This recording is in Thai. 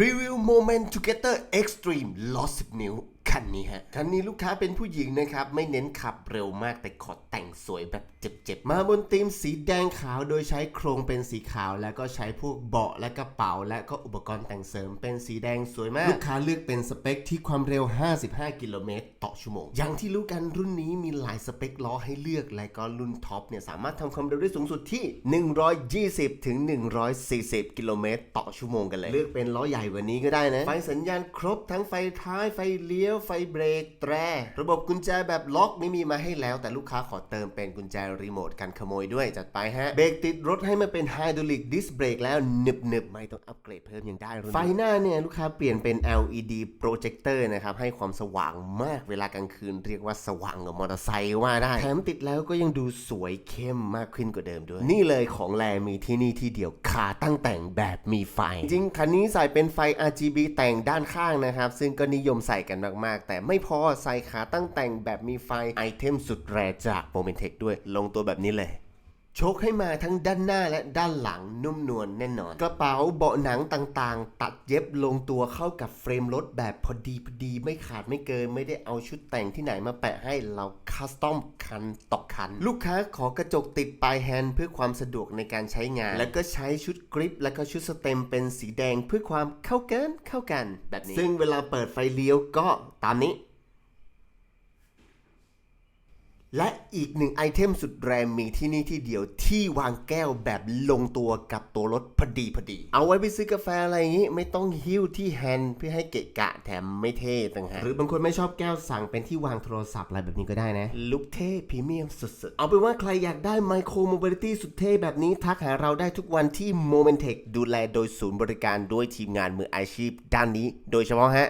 รีวิว Moment Together Extreme Lost 10นิ้ว คันนี้ฮะ คันนี้ลูกค้าเป็นผู้หญิงนะครับ ไม่เน้นขับเร็วมากแต่ขอแต่งสวยแบบเจ็บๆ มาบนธีมสีแดงขาวโดยใช้โครงเป็นสีขาว แล้วก็ใช้พวกเบาะและกระเป๋า และก็อุปกรณ์แต่งเสริมเป็นสีแดงสวยมาก ลูกค้าเลือกเป็นสเปคที่ความเร็ว 55 กิโลเมตรต่อชั่วโมง อย่างที่รู้กันรุ่นนี้มีหลายสเปคล้อให้เลือก และก็รุ่นท็อปเนี่ยสามารถทำความเร็วได้สูงสุดที่ 120 ถึง 140 กิโลเมตรต่อชั่วโมงกันเลย เลือกเป็นล้อใหญ่กว่านี้ก็ได้นะ ไฟสัญญาณครบทั้งไฟท้ายไฟเลี้ยวไฟเบรกแตร ระบบกุญแจแบบล็อกไม่มีมาให้แล้ว แต่ลูกค้าขอเติมเป็นกุญแจรีโมทกันขโมยด้วยจัดไปฮะ เบรกติดรถให้มันเป็นไฮดรอลิกดิสเบรกแล้วหนึบหนึบไม่ต้องอัปเกรดเพิ่มยังได้รุ่นไฟหน้าเนี่ยลูกค้าเปลี่ยนเป็น LED โปรเจคเตอร์นะครับให้ความสว่างมากเวลากลางคืน เรียกว่าสว่างกว่ามอเตอร์ไซค์ว่าได้แถมติดแล้วก็ยังดูสวยเข้มมากขึ้นกว่าเดิมด้วย นี่เลยของแรมีที่นี่ที่เดียวขาตั้งแต่งแบบมีไฟ จริงคันนี้ใส่เป็นไฟ RGB แต่งด้านข้างนะครับซึ่งก็นิยมใส่กันมากๆแต่ไม่พอใส่ขาตั้งแต่งแบบมีไฟไอเทมสุดแรจากโมเมนเทคด้วยลงตัวแบบนี้เลย ชคให้มาทั้งด้านหน้าและด้านหลังนุ่มนวลแน่นอน กระเป๋าเบาะหนังต่างๆ ตัดเย็บลงตัวเข้ากับเฟรมรถแบบพอดีพอดีไม่ขาดไม่เกิน ไม่ได้เอาชุดแต่งที่ไหนมาแปะให้เราคัสตอมคันต่อคัน ลูกค้าขอกระจกติดปลายแฮนด์เพื่อความสะดวกในการใช้งาน แล้วก็ใช้ชุดกริป และก็ชุดสเต็มเป็นสีแดงเพื่อความเข้ากันเข้ากัน แบบนี้ ซึ่งเวลาเปิดไฟเลี้ยวก็ตามนี้ และอีกหนึ่งไอเทมสุดแรงมีที่นี่ที่เดียวที่วางแก้วแบบลงตัวกับตัวรถพอดีพอดี เอาไว้ไปซื้อกาแฟอะไรอย่างนี้ ไม่ต้องหิ้วที่แฮนด์เพื่อให้เกะกะแถมไม่เท่ต่างหากหรือบางคนไม่ชอบแก้วสั่งเป็นที่วางโทรศัพท์อะไรแบบนี้ก็ได้นะ ลุคเท่พรีเมียมสุดๆ เอาเป็นว่าใครอยากได้ไมโครโมบิลิตี้สุดเท่แบบนี้ทักหาเราได้ทุกวันที่ Momentech ดูแลโดยศูนย์บริการด้วยทีมงานมืออาชีพด้านนี้ โดยเฉพาะฮะ